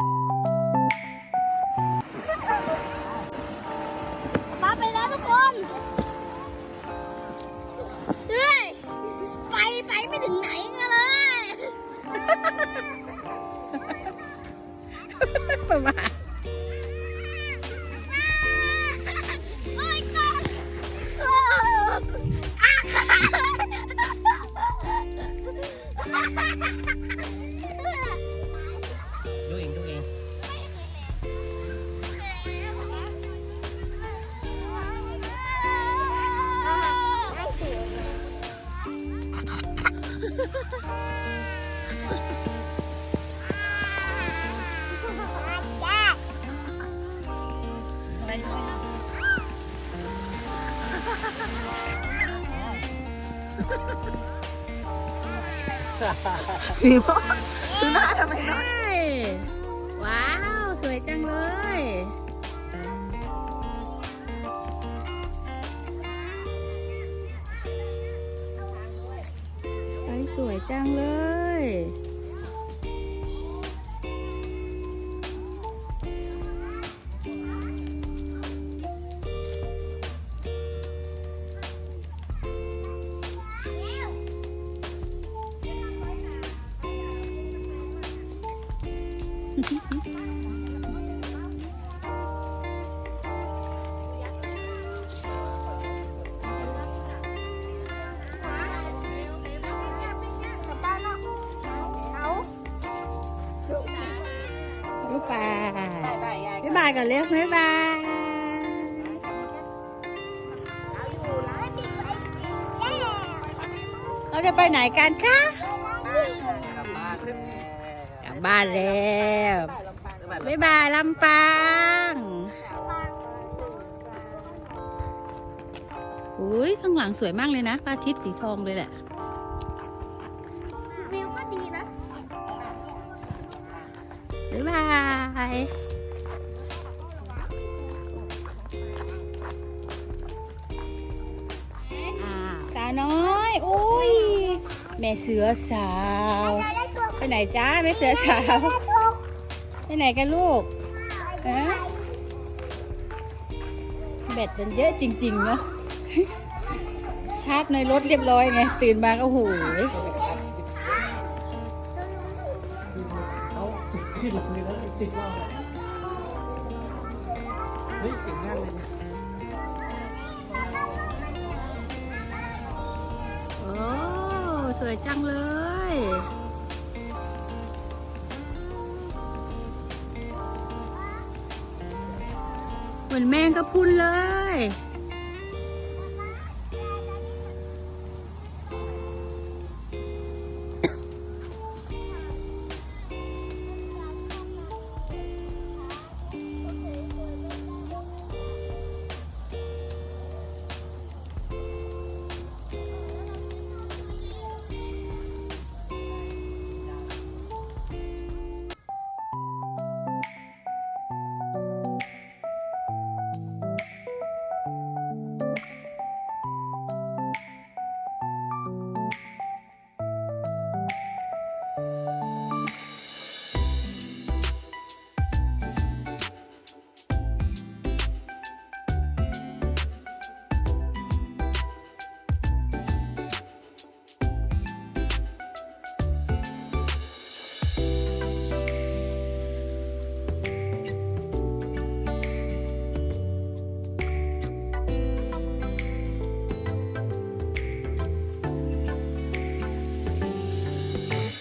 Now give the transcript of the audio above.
มาไปแล้วทุกคนเฮ้ยไปไปไม่ถึงไหนกันเลยประมา สีม่วงดูหน้าทำไมนะว้าว สวยจังเลย สวยจังเลยบ๊ายบายก่อนเร็วบ๊ายบายเราจะไปไหนกันคะกลับบ้านกลับบ้านแล้วบ๊ายบายลำปางอุ้ยข้างหลังสวยมากเลยนะพระอาทิตย์สีทองเลยแหละวิวก็ดีนะ บ๊ายบาย น้อย อุ้ย แม่เสือสาว ไปไหนจ้าแม่เสือสาว ไปไหนกันลูกเอ๊ะแบตมันเยอะจริงๆเนาะ ชาร์จในรถเรียบร้อยไง ตื่นมาก็โอ้โหเขาขึ้นหลังเลยแล้วติดรอบเฮ้ยเก่งมากเลยเนี่ย โอ้สวยจังเลย เหมือนแมงกะพุนเลย